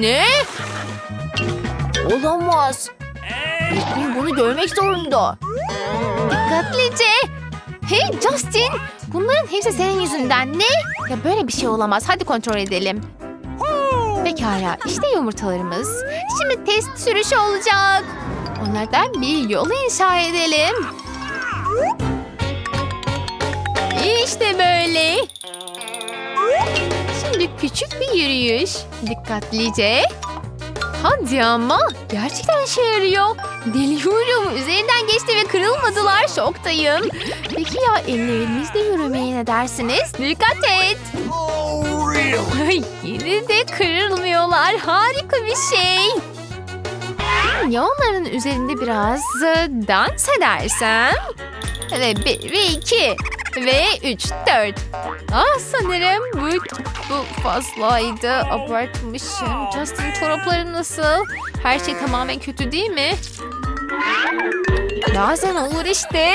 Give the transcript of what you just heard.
Ne? Olamaz. Britney bunu görmek zorunda. Dikkatlice. Hey Justin. Bunların hepsi senin yüzünden. Ne? Ya böyle bir şey olamaz. Hadi kontrol edelim. Pekala. işte yumurtalarımız. Şimdi test sürüşü olacak. Onlardan bir yolu inşa edelim. Şimdi küçük bir yürüyüş. Dikkatlice. Hadi ama. Gerçekten işe yarıyor. Deliyorum. Üzerinden geçti ve kırılmadılar. Şoktayım. Peki ya ellerimizle yürümeye ne dersiniz? Dikkat et. Ay, yine de kırılmıyorlar. Harika bir şey. Ya onların üzerinde biraz e, dans edersem? Ve bir ve iki ve üç dört. Ah sanırım bu, bu fazlaydı. Abartmışım. Justin çorapları nasıl? Her şey tamamen kötü değil mi? Bazen olur işte.